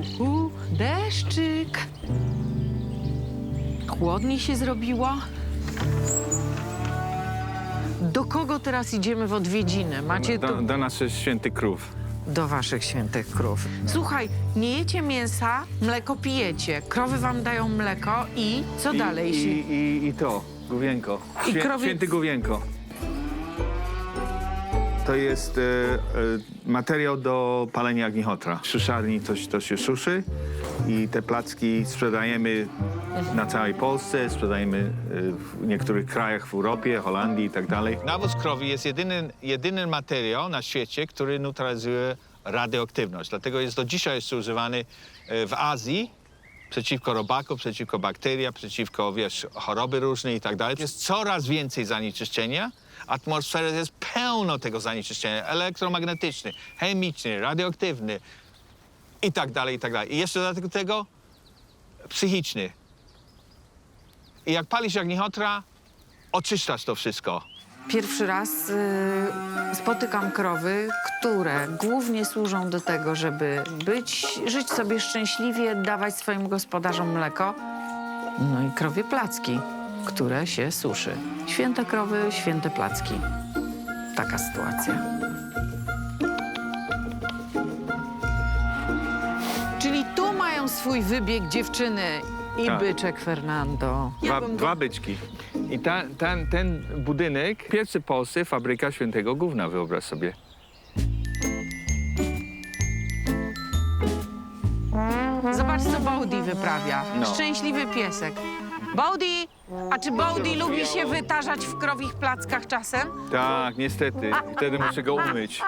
Uhu, deszczyk. Chłodniej się zrobiło. Do kogo teraz idziemy w odwiedziny? Macie Do, tu do naszych świętych krów. do waszych świętych krów. Słuchaj, nie jecie mięsa, mleko pijecie. Krowy wam dają mleko i co I, dalej? I, i, I to, główienko. I Świę, krowie- Święty główienko. To jest e, e, materiał do palenia agnichotra. W suszarni to, to się suszy i te placki sprzedajemy na całej Polsce, sprzedajemy e, w niektórych krajach w Europie, Holandii i tak dalej. Nawóz krowi jest jedyny, jedyny materiał na świecie, który neutralizuje radioaktywność. Dlatego jest do dzisiaj jeszcze używany e, w Azji przeciwko robaku, przeciwko bakteriom, przeciwko, wiesz, choroby różne i tak dalej. Jest coraz więcej zanieczyszczenia. Atmosfera jest pełno tego zanieczyszczenia elektromagnetyczny, chemiczny, radioaktywny i tak dalej, i tak dalej. I jeszcze do tego psychiczny. I jak palisz agnichotra, oczyszczasz to wszystko. Pierwszy raz y, spotykam krowy, które głównie służą do tego, żeby być, żyć sobie szczęśliwie, dawać swoim gospodarzom mleko. No i krowie placki, które się suszy. Święte krowy, święte placki. Taka sytuacja. Czyli tu mają swój wybieg dziewczyny i Tak. byczek Fernando. Dwa, dwa byczki. I ta, ten, ten budynek, pierwszy w Polsce, fabryka świętego gówna, wyobraź sobie. Zobacz, co Bowdy wyprawia. No. Szczęśliwy piesek. Bowdy, a czy Bowdy lubi się wytarzać w krowich plackach czasem? Tak, niestety. Wtedy muszę go umyć.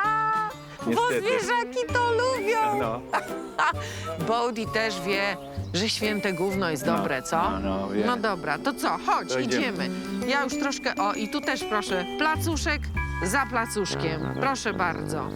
Bo Niestety. zwierzaki to lubią. No. Bowdy też wie, że święte gówno jest dobre, co? no, no, wie. no dobra, to co? Chodź, To idziemy. idziemy. Ja już troszkę, o i tu też proszę, placuszek za placuszkiem. Proszę bardzo.